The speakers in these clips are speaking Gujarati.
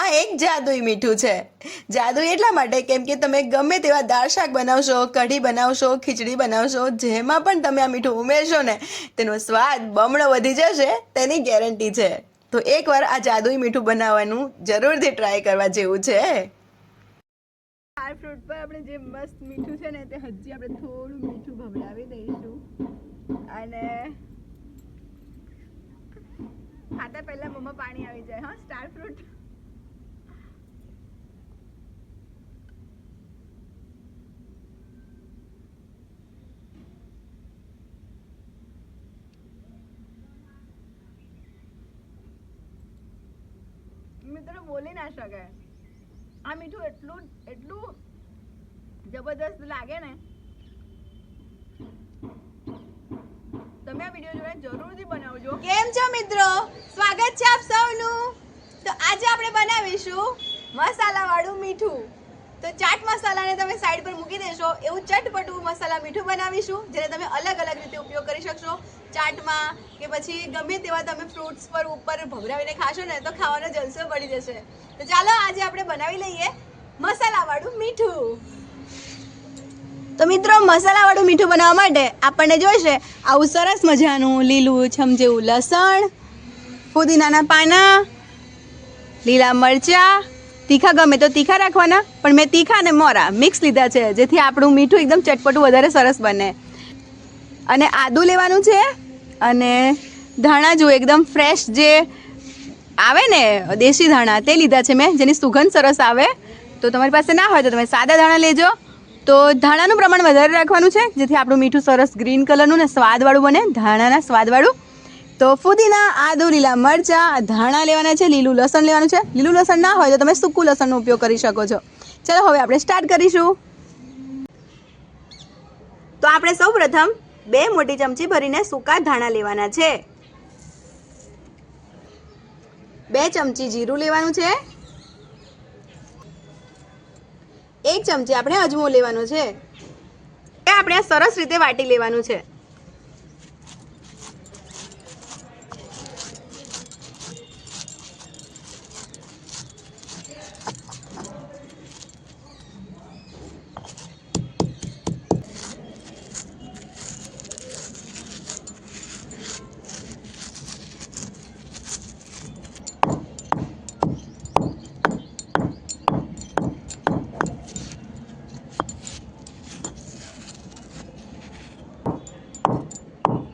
આ એક જાદુઈ મીઠું છે. જાદુ એટલા માટે કેમ કે તમે ગમે તેવા દાળ શાક બનાવશો, કઢી બનાવશો, ખીચડી બનાવશો, જેમાં પણ તમે આ મીઠું ઉમેરશો ને, તેનો સ્વાદ બમણો વધી જશે, તેની ગેરંટી છે. તો એકવાર આ જાદુઈ મીઠું બનાવવાનું જરૂરથી ટ્રાય કરવા જેવું છે. સ્ટાર ફ્રૂટ પર આપણે જે મસ્ત મીઠું છે ને, તે હજી આપણે થોડું મીઠું ભભરાવી દઈશું. અને ખાતા પહેલા મમ્મા પાણી આવી જાય, હા સ્ટાર ફ્રૂટ મિત્રો બોલી ના શકે આ મીઠું એટલું એટલું જબરદસ્ત લાગે ને. તમે આ વીડિયો જોડે જરૂરથી બનાવજો. કેમ છો મિત્રો? સ્વાગત છે આપ સૌનું. તો આજે આપણે બનાવીશું મસાલાવાળું મીઠું. તો ચાટ મસાલાને તમે સાઈડ પર મૂકી દેશો. એવું ચટપટું મસાલા મીઠું બનાવીશું, જેને તમે અલગ અલગ રીતે ઉપયોગ કરી શકશો. ચાટમાં કે પછી ગમે તેવા તમે ફ્રૂટ્સ પર ઉપર ભભરાવીને ખાશો ને તો ખાવાનો જલસો પડી જશે. તો ચાલો આજે આપણે બનાવી લઈએ મસાલાવાળું મીઠું. તો મિત્રો, મસાલાવાળું મીઠું બનાવવા માટે આપણને જોઈશે આવું સરસ મજાનું લીલું, છમ જેવું લસણ, ફુદીનાના પાના, લીલા મરચાં, તીખા ગમે તો તીખા રાખવાના, પણ મેં તીખા અને મોરા મિક્સ લીધા છે, જેથી આપણું મીઠું એકદમ ચટપટું વધારે સરસ બને. અને આદું લેવાનું છે અને ધાણા જુઓ એકદમ ફ્રેશ જે આવે ને, દેશી ધાણા, તે લીધા છે મેં, જેની સુગંધ સરસ આવે, તો તમારી પાસે ના હોય તો તમે સાદા ધાણા લેજો. તો ધાણાનું પ્રમાણ વધારે રાખવાનું છે, જેથી આપણું મીઠું સરસ ગ્રીન કલરનું ને સ્વાદવાળું બને, ધાણાના સ્વાદવાળું. તો ફુદીના, આદુ, લીલા મરચાં ધાણા લેવાના છે, લીલું લસણ લેવાનું છે. લીલું લસણ ના હોય તો તમે સૂકું લસણનો ઉપયોગ કરી શકો છો. ચલો હવે આપણે સ્ટાર્ટ કરીશું. તો આપણે સૌ પ્રથમ બે મોટી ચમચી ભરીને સૂકા ધાણા લેવાના છે. બે ચમચી જીરું લેવાનું છે. એક ચમચી આપણે અજમો લેવાનો છે. એ આપણે સરસ રીતે વાટી લેવાનું છે.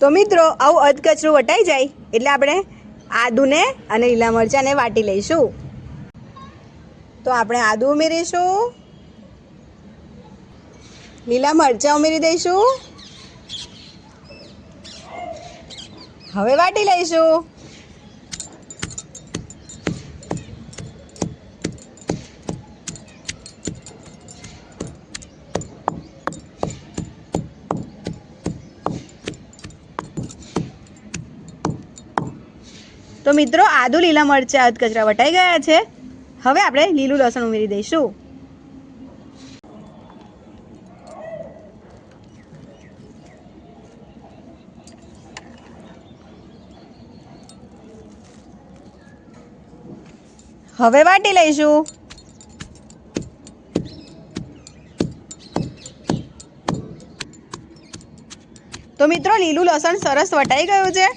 તો મિત્રો, આવું અધકચરું વટાઈ જાય, એટલે આપણે આદુને અને લીલા મરચાંને વાટી લઈશું. તો આપણે આદુ ઉમેરીશું. લીલા મરચાં ઉમેરી દઈશું. હવે વાટી લઈશું. મિત્રો, આદુ લીલા મરચાં અધકચરા વટાઈ ગયા છે. હવે આપણે લીલું લસણ ઉમેરી દઈશું. હવે વાટી લઈશું. તો મિત્રો, લીલું લસણ સરસ વટાઈ ગયું છે.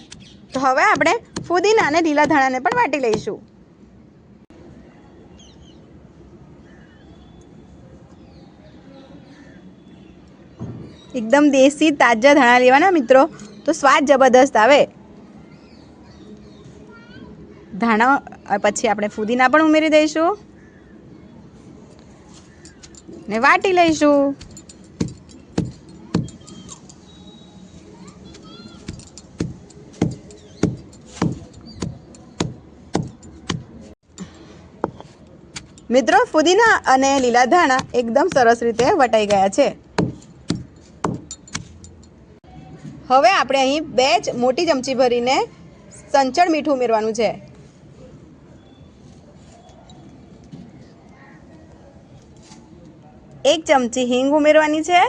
તો હવે આપણે ફુદીના અને લીલા ધાણાને પણ વાટી લઈશું. એકદમ દેશી તાજા ધાણા લેવાના મિત્રો, તો સ્વાદ જબરદસ્ત આવે. ધાણા પછી આપણે ફુદીના પણ ઉમેરી દઈશું. ને વાટી લઈશું. મિત્રો, ફુદીના અને લીલા ધાણા એકદમ સરસ રીતે વટાઈ ગયા છે. હવે આપણે અહીં બે જ મોટી ચમચી ભરીને સંચળ મીઠું ઉમેરવાનું છે. એક ચમચી હિંગ ઉમેરવાની છે.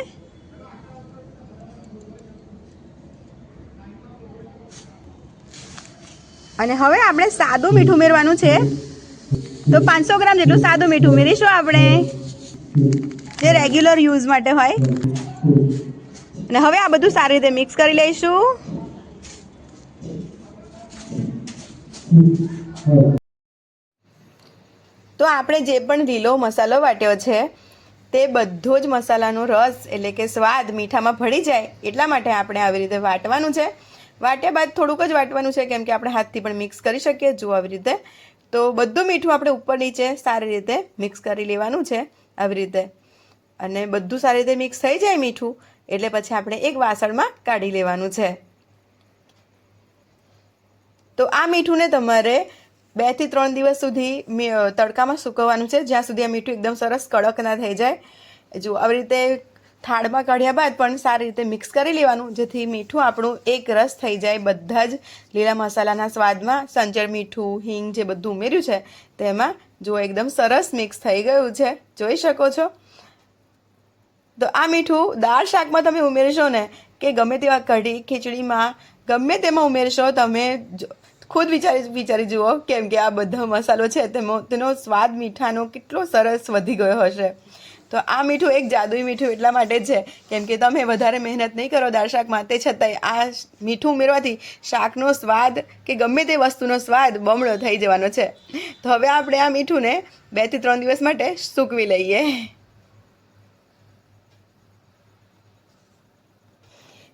અને હવે આપણે સાદું મીઠું ઉમેરવાનું છે. તો પાંચસો ગ્રામ જેટલું સાદું મીઠું ઉમેરીશું આપણે. જે રેગ્યુલર યુઝ માટે હોય. અને હવે આ બધું સારી રીતે મિક્સ કરી લઈશું. તો આપણે જે પણ લીલો મસાલો વાટ્યો છે, તે બધો જ મસાલાનો રસ એટલે કે સ્વાદ મીઠામાં ભળી જાય એટલા માટે આપણે આવી રીતે વાટવાનું છે. વાટ્યા બાદ થોડુંક જ વાટવાનું છે કેમ કે આપણે હાથથી પણ મિક્સ કરી શકીએ. જો આવી રીતે તો બધું મીઠું આપણે ઉપર નીચે સારી રીતે મિક્સ કરી લેવાનું છે આવી રીતે. અને બધું સારી રીતે મિક્સ થઈ જાય મીઠું, એટલે પછી આપણે એક વાસણમાં કાઢી લેવાનું છે. તો આ મીઠુંને તમારે બેથી ત્રણ દિવસ સુધી તડકામાં સૂકવવાનું છે, જ્યાં સુધી આ મીઠું એકદમ સરસ કડક ના થઈ જાય. જો આવી રીતે થાળમાં કાઢ્યા બાદ પણ સારી રીતે મિક્સ કરી લેવાનું, જેથી મીઠું આપણું એક રસ થઈ જાય બધા જ લીલા મસાલાના સ્વાદમાં. સંચળ મીઠું, હિંગ જે બધું ઉમેર્યું છે, તેમાં જો એકદમ સરસ મિક્સ થઈ ગયું છે, જોઈ શકો છો. તો આ મીઠું દાળ શાકમાં તમે ઉમેરશો ને, કે ગમે તેવા કઢી, ખીચડીમાં, ગમે તેમાં ઉમેરશો, તમે ખુદ વિચારી વિચારી જુઓ, કેમ કે આ બધો મસાલો છે, તેમાં, તેનો સ્વાદ મીઠાનો કેટલો સરસ વધી ગયો હશે. તો આ મીઠું એક જાદુઈ મીઠું એટલા માટે છે. કેમ કે તમે વધારે મહેનત નહીં કરો દાળ શાકમાં. તે છતાંય આ મીઠું ઉમેરવાથી શાકનો સ્વાદ કે ગમે તે વસ્તુનો સ્વાદ બમણો થઈ જવાનો છે. તો હવે આપણે આ મીઠુંને બેથી ત્રણ દિવસ માટે સૂકવી લઈએ.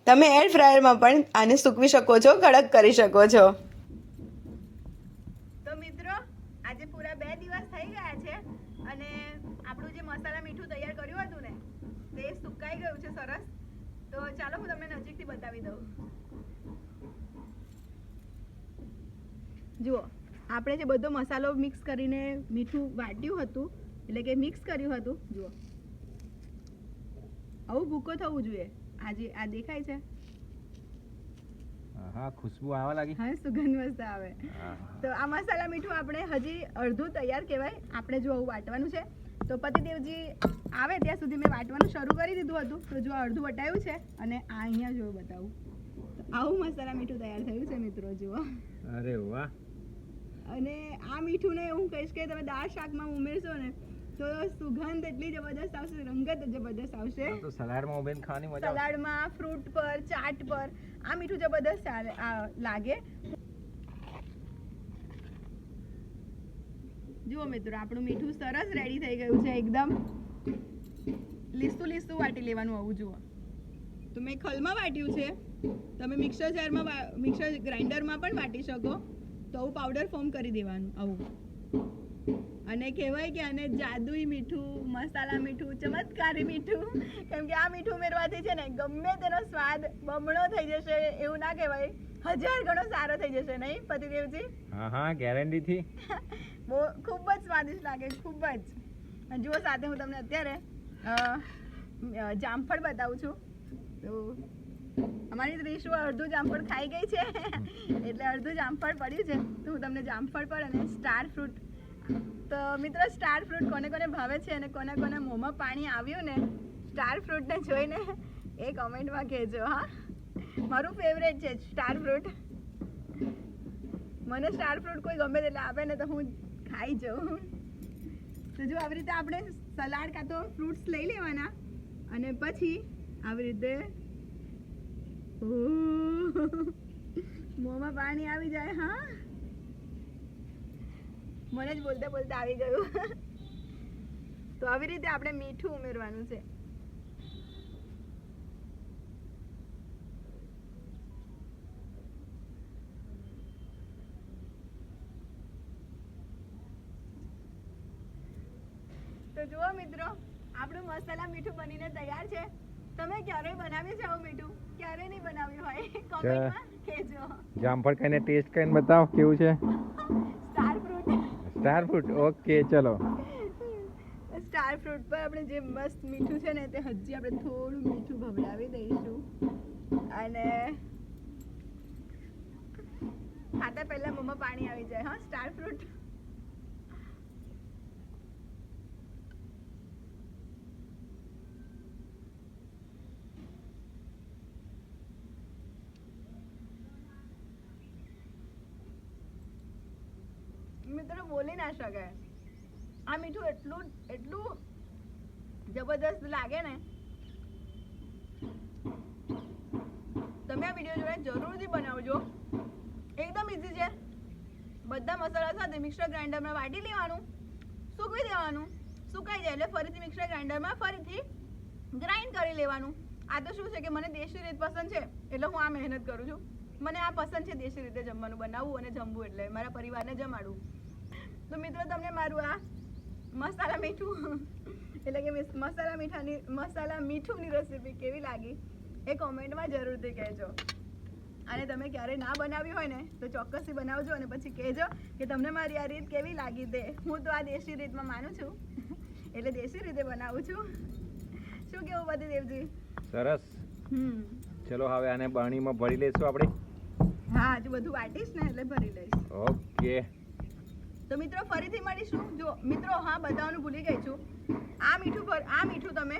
તમે એર ફ્રાયરમાં પણ આને સૂકવી શકો છો, કડક કરી શકો છો. તો મિત્રો આજે પૂરા બે દિવસ થઈ ગયા છે અને આપણું જે મસાલા મીઠું તૈયાર કર્યું હતું ને, તે સુકાઈ ગયું છે સરસ. તો ચાલો હું તમને નજીકથી બતાવી દઉં. જુઓ, આપણે જે બધો મસાલો મિક્સ કરીને મીઠું વાટ્યું હતું, એટલે કે મિક્સ કર્યું હતું, જુઓ. આવું ભૂકો થવું જોઈએ. આજે આ દેખાય છે. હા ખુશ્બુ આવવા લાગી? હા સુગંધ મસ્ત આવે. તો આ મસાલા મીઠું આપણે હજી અડધું તૈયાર કહેવાય. આપણે જો આવું વાટવાનું છે. તો પતિદેવજી આવે ત્યાં સુધી મેં વાટવાનું શરૂ કરી દીધું હતું. તો જો અડધું વટાયું છે અને આ અહીંયા જો બતાવું. આવું મસાલા મીઠું તૈયાર થયું છે મિત્રો જુઓ. અરે વાહ. અને આ મીઠુંને હું કહીશ કે તમે દાળ શાકમાં ઉમેરશો ને તો સુગંધ એટલી જબરદસ્ત આવશે રંગત જબરદસ્ત આવશે. તો સલાડમાં ઉભેન ખાવાની મજા સલાડમાં ફ્રૂટ પર ચાટ પર આ મીઠું જબરદસ્ત લાગે. જુઓ મિત્રો આપણું મીઠું સરસ રેડી થઈ ગયું છે એકદમ. લીસું લીસું વાટી લેવાનું આવું જુઓ. તો મેં ખલમાં વાટ્યું છે. તમે મિક્સર જારમાં મિક્સર ગ્રાઇન્ડરમાં પણ વાટી શકો. તો આવું પાવડર ફોર્મ કરી દેવાનું આવું. અને કહેવાય કે આને જાદુઈ મીઠું મસાલા મીઠું ચમત્કારી મીઠું કેમ કે આ મીઠું ઉમેરવાથી છે ને ગમે તેનો સ્વાદ બમણો થઈ જશે એવું ના કહેવાય. હજાર ગણો સારો થઈ જશે નહીં પતિદેવજી? હા હા ગેરંટી થી બહુ ખૂબ જ સ્વાદિષ્ટ લાગે ખૂબ જ. જુઓ સાથે હું તમને અત્યારે જામફળ બતાવું છું. તો અમારી ત્રીસુ અડધું જામફળ ખાઈ ગઈ છે. એટલે અડધું જામફળ પડ્યું છે. તો હું તમને જામફળ પર અને સ્ટાર ફ્રૂટ તો મિત્રો સ્ટાર ફ્રૂટ કોને કોને ભાવે છે અને કોના કોના મોંમાં પાણી આવ્યું ને સ્ટાર ફ્રૂટને જોઈને એ કમેન્ટમાં કહેજો, હા. મારું ફેવરેટ છે સ્ટાર ફ્રૂટ મને સ્ટાર ફ્રૂટ કોઈ ગમે તેટલા આપે ને તો હું ખાઈ જાઉં. તો જો, આવી રીતે આપણે સલાડ કાં તો ફ્રૂટ્સ લઈ લેવાના અને પછી આવી રીતે મોંમાં પાણી આવી જાય, હા. મને જ બોલતા બોલતા આવી ગયું. તો આવી રીતે આપણે મીઠું ઉમેરવાનું છે. તો જુઓ મિત્રો આપણું મસાલા મીઠું બનીને તૈયાર છે. તમે ક્યારેય બનાવી છે આવું મીઠું? ક્યારે નહીં બનાવ્યું હોય. કોમેન્ટમાં કહેજો. જામફળ ખાઈને ટેસ્ટ કરીને બતાવો કેવું છે? સ્ટાર ફ્રૂટ ઓકે ચલો. સ્ટાર ફ્રૂટ પર આપણે જે મસ્ત મીઠું છે ને તે હજી આપણે થોડું મીઠું ભભરાવી દઈશું. અને ખાતા પહેલા મોંમાં પાણી આવી જાય, હા સ્ટાર ફ્રૂટ મિત્રો બોલી ના શકાય. આ મીઠું એટલું એટલું જબરદસ્ત લાગે ને. તમે આ વીડિયો જોઈને જરૂરથી બનાવજો. એકદમ ઇઝી છે. બધા મસાલા સાથે મિક્સર ગ્રાઇન્ડરમાં વાટી લેવાનું, સૂકવી દેવાનું. સુકાઈ જાય એટલે ફરીથી મિક્સર ગ્રાઇન્ડરમાં ફરીથી ગ્રાઇન્ડ કરી લેવાનું. આ તો શું છે કે મને દેશી રીત પસંદ છે, એટલે હું આ મહેનત કરું છું. મને આ પસંદ છે દેશી રીતે જમવાનું, બનાવવું અને જમવું એટલે, મારા પરિવારને જમાડવું. તો મિત્રો તમને મારું આ મસાલા મીઠું એટલે કે મિસ- મસાલા મીઠાની મસાલા મીઠુંની રેસીપી કેવી લાગી એ કોમેન્ટમાં જરૂરથી કહેજો. અને તમે ક્યારે ના બનાવી હોય ને તો ચોક્કસથી બનાવજો અને પછી કહેજો કે તમને મારી આ રીત કેવી લાગી તે. હું તો આ દેશી રીતમાં માનું છું. એટલે દેશી રીતે બનાવું છું. શું કેવું બધી દેવજી? સરસ. હમ. ચલો હવે આને બાણીમાં ભરી લઈશું આપણે. હા હજુ બધું વાટીશ ને એટલે ભરી લઈશ. ઓકે. તો મિત્રો, ફરીથી મળીશું. જો, મિત્રો, હા બતાવવાનું ભૂલી ગઈ છું. આ મીઠું પર, આ મીઠું તમે,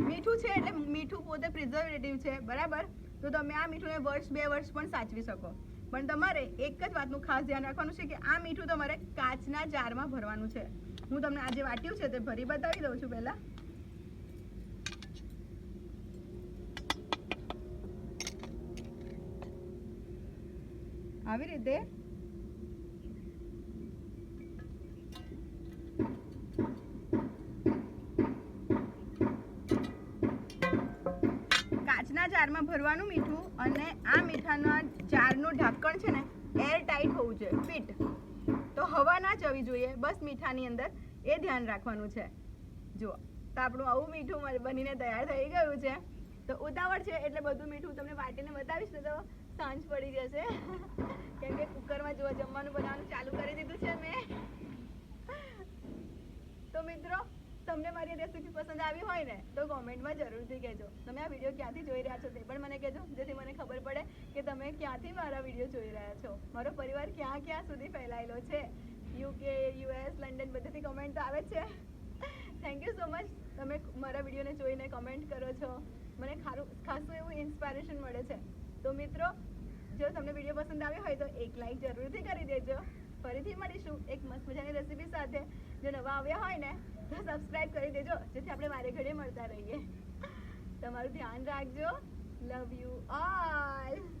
મીઠું છે એટલે મીઠું પોતે પ્રિઝર્વેટિવ છે, બરાબર? તો તમે આ મીઠુંને વર્ષ, બે વર્ષ પણ સાચવી શકો. પણ તમારે એક જ વાતનું ખાસ ધ્યાન રાખવાનું છે કે આ મીઠું તમારે કાચના જારમાં ભરવાનું છે. હું તમને આજે વાટ્યું છે તે ભરી બતાવી દઉં છું પહેલા. આવી રીતે કાચના જારમાં ભરવાનું મીઠું અને આ મીઠાના જારનું ઢાંકણ છે ને એર ટાઈટ હોવું જોઈએ, ફિટ. તો હવા ના જવી જોઈએ, બસ મીઠાની અંદર, એ ધ્યાન રાખવાનું છે. જુઓ, તો આપણું આવું મીઠું બનીને તૈયાર થઈ ગયું છે. તો ઉતાવળ છે, એટલે બધું મીઠું તમને વાટીને બતાવીશ તો સાંજ પડી જશે. કેમ કે કુકરમાં જો જમવાનું બનાવવાનું ચાલુ કરી દીધું છે મેં. તો મિત્રો, તમને મારી રેસીપી પસંદ આવી હોય ને, તો કોમેન્ટમાં જરૂરથી કહેજો. તમે આ વીડિયો ક્યાંથી જોઈ રહ્યા છો તે પણ મને કહેજો, જેથી મને ખબર પડે કે તમે ક્યાંથી મારા વીડિયો જોઈ રહ્યા છો. મારો પરિવાર ક્યાં ક્યાં સુધી ફેલાયેલો છે? યુકે યુએસ લંડન બધેથી કોમેન્ટ આવે છે. થેન્ક યુ સો મચ તમે મારા વિડીયોને જોઈને કોમેન્ટ કરો છો. મને ખારું, ખાસું એવું ઇન્સ્પાયરેશન મળે છે. તો મિત્રો, જો તમને વીડિયો પસંદ આવ્યો હોય તો એક લાઈક જરૂરથી કરી દેજો. ફરીથી મળીશું એક મસ્ત મજાની રેસીપી સાથે. જો નવા આવ્યા હોય ને, તો સબસ્ક્રાઇબ કરી દેજો, જેથી આપણે મારે ઘરે મળતા રહીએ. તમારું ધ્યાન રાખજો. Love you all